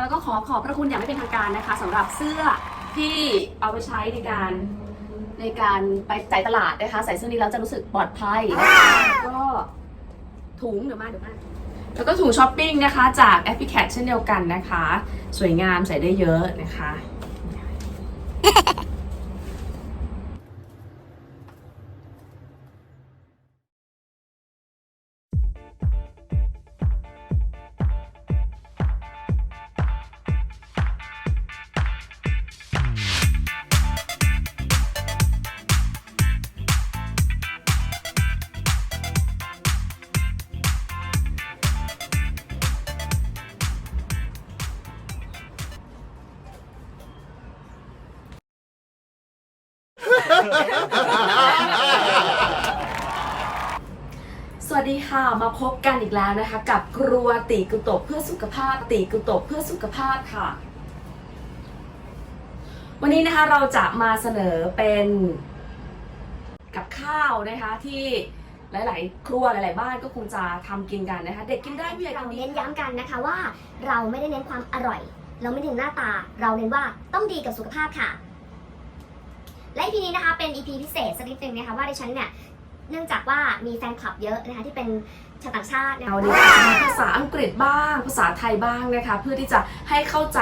แล้วก็ขอขอบพระคุณอย่างไม่เป็นทางการนะคะสำหรับเสื้อที่เอาไปใช้ในการในการไปจ่ายตลาดนะคะ ใส่เสื้อนี้แล้วจะรู้สึกปลอดภัยนะคะแล้วก็ถุงเดี๋ยวมาเดี๋ยวมาแล้วก็ถุงช้อปปิ้งนะคะ จากแอปพลิเคชันเช่นเดียวกันนะคะ สวยงามใส่ได้เยอะนะคะ สวัสดีค่ะ มาพบกันอีกแล้วนะคะ กับครัวตีกุโตะเพื่อสุขภาพตีกุโตะเพื่อสุขภาพค่ะ วันนี้นะคะเราจะมาเสนอเป็นกับข้าวนะคะที่หลาย ๆ ครัวหลาย ๆ บ้านก็คงจะทำกินกันนะคะ เด็กกินได้ผู้ใหญ่เรากินดีเน้นย้ำกันนะคะว่าเราไม่ได้เน้นความอร่อย เราไม่เน้นหน้าตา เราเน้นว่าต้องดีกับสุขภาพค่ะ และ EP นี้นะคะเป็น EP พิเศษสักนิดนึงนะคะว่าดิฉันเนี่ยเนื่องจากว่ามีแฟนคลับเยอะนะคะที่เป็นชาวต่างชาตินะคะ เอาดีอาจจะมีภาษาอังกฤษบ้าง ภาษาไทยบ้างนะคะ เพื่อที่จะให้เข้าใจ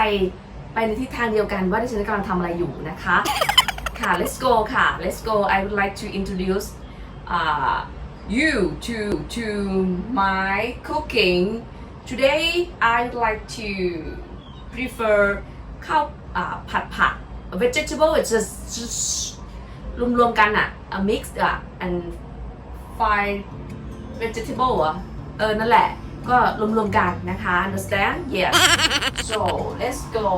ไปในทิศทางเดียวกันว่าดิฉันกำลังทำอะไรอยู่นะคะ ค่ะ let's go ค่ะ let's go I would like to introduce uh, you to to my cooking today I would like to prefer ข้าวอ่าผัดผัก vegetable it's just, just รวมๆกันอะ a mix อะ and fried vegetable อะเออ นั่นแหละ ก็รวมๆกันนะคะ understand yes so let's go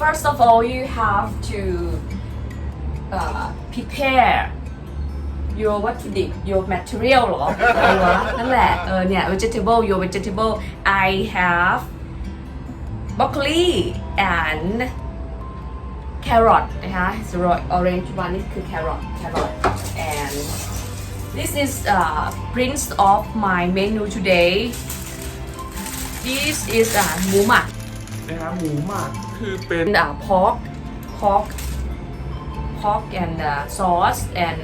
first of all you have to uh, prepare your วัตถุดิบ your material เหรออะไรวะนั่นแหละ เออ เนี่ย vegetable your vegetable I have broccoli and carrot นะคะ the orange one นี่คือ carrot carrot and this is uh, prince of my menu today this is uh, หมูหมักนะครับหมูหมักคือเป็น and uh, pork pork pork and uh, sauce and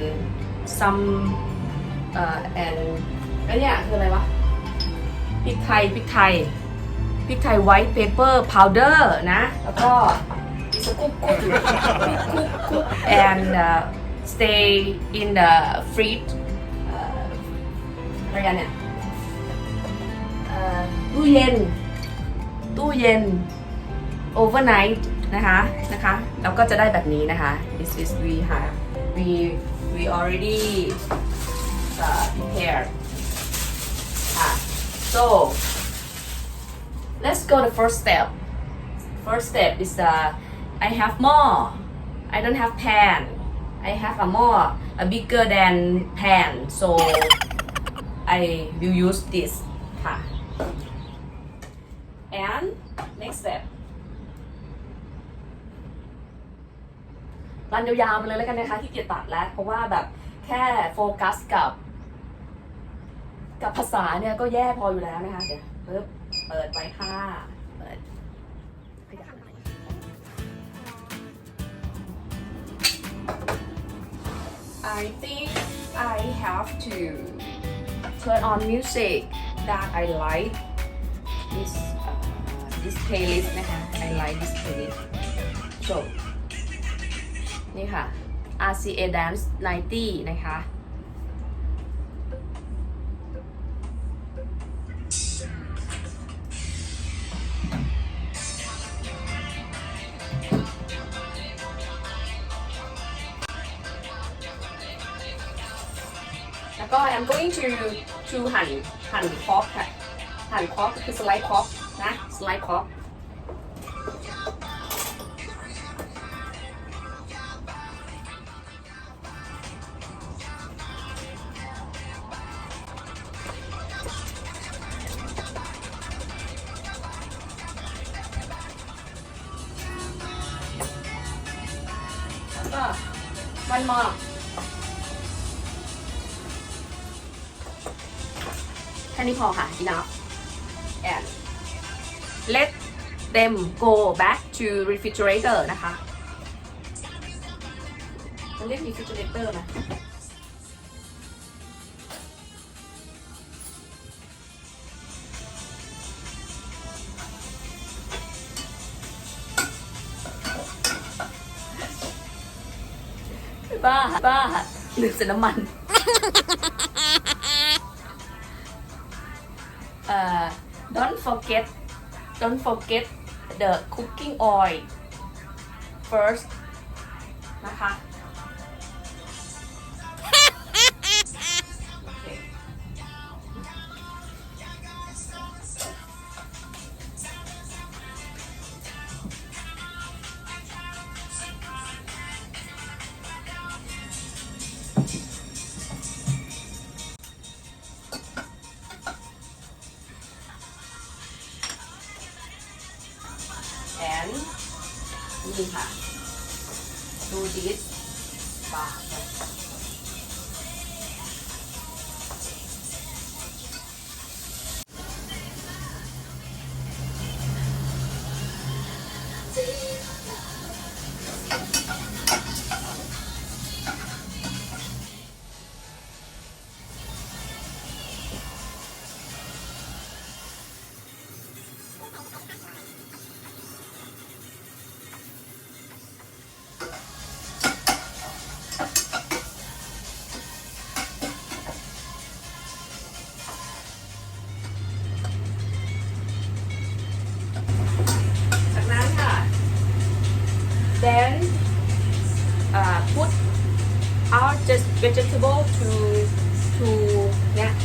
some uh, and อันเนี้ยคืออะไรวะพริกไทยพริกไทยพริกไทย white pepper powder นะ แล้วก็ สกุ๊กกุ๊กกุ๊กกุ๊ก and uh, stay in the fridge เอ่ออะไรกันเนี่ยเอ่อตู้เย็น ตู้เย็น overnight นะคะนะคะแล้วก็จะได้แบบนี้นะคะ this is we have we we already uh, prepared ค่ะ so let's go the first step first step is uh, I have more I don't have pan I have a more a bigger than pan so I will use this ค่ะ and next step รันยาวๆมาเลยแล้วกันนะคะที่เกียจตัดแล้ว เพราะว่าแบบแค่โฟกัสกับ กับภาษาเนี่ยก็แย่พออยู่แล้วนะคะ เดี๋ยวเปิดเปิดไว้ค่ะเปิด I think I have to turn on music that I like this uh, this playlist นะคะ I like this playlist so นี่ค่ะ RCA Dance 90 นะคะ I'm going to to หั่นหั่นคอกค่ะหั่นคอกคือสไลด์คอกนะสไลด์คอกแล้วก็วันมอ นี้พอค่ะ enough let them go back to refrigerator นะคะมันเรียก refrigerator ไหมบ้า บ้าหรือจะน้ำมัน don't forget don't forget the cooking oil first นะคะ ป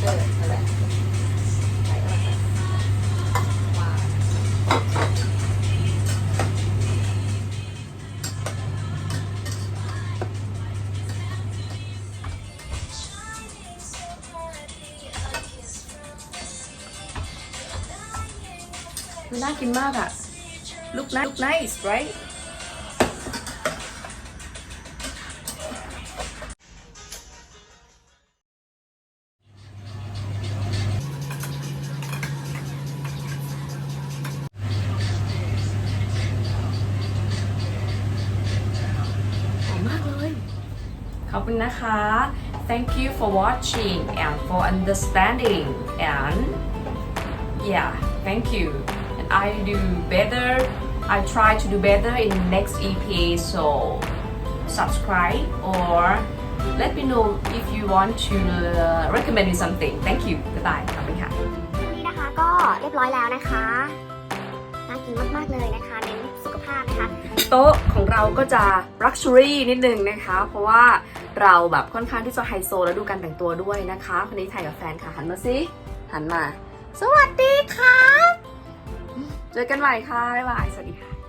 นี่ยเอออะไรใส่อะไรวางมันน่ากินมากอะ look nice look nice right คุณนะคะ thank you for watching and for understanding and yeah thank you and I do better I try to do better in next EP so subscribe or let me know if you want to uh, recommend me something thank you goodbye ขอบคุณค่ะนี่นะคะก็เรียบร้อยแล้วนะคะน่ากินมาก ๆ เลยนะคะเน้นสุขภาพนะคะ โต๊ะของเราก็จะ luxury นิดนึงนะคะ เพราะว่า เราแบบค่อนข้างที่จะไฮโซแล้วดูการแต่งตัวด้วยนะคะคนนี้ถ่ายกับแฟนค่ะหันมาสิหันมา สวัสดีค่ะเจอกันใหม่ค่ะบ๊ายบายสวัสดีค่ะ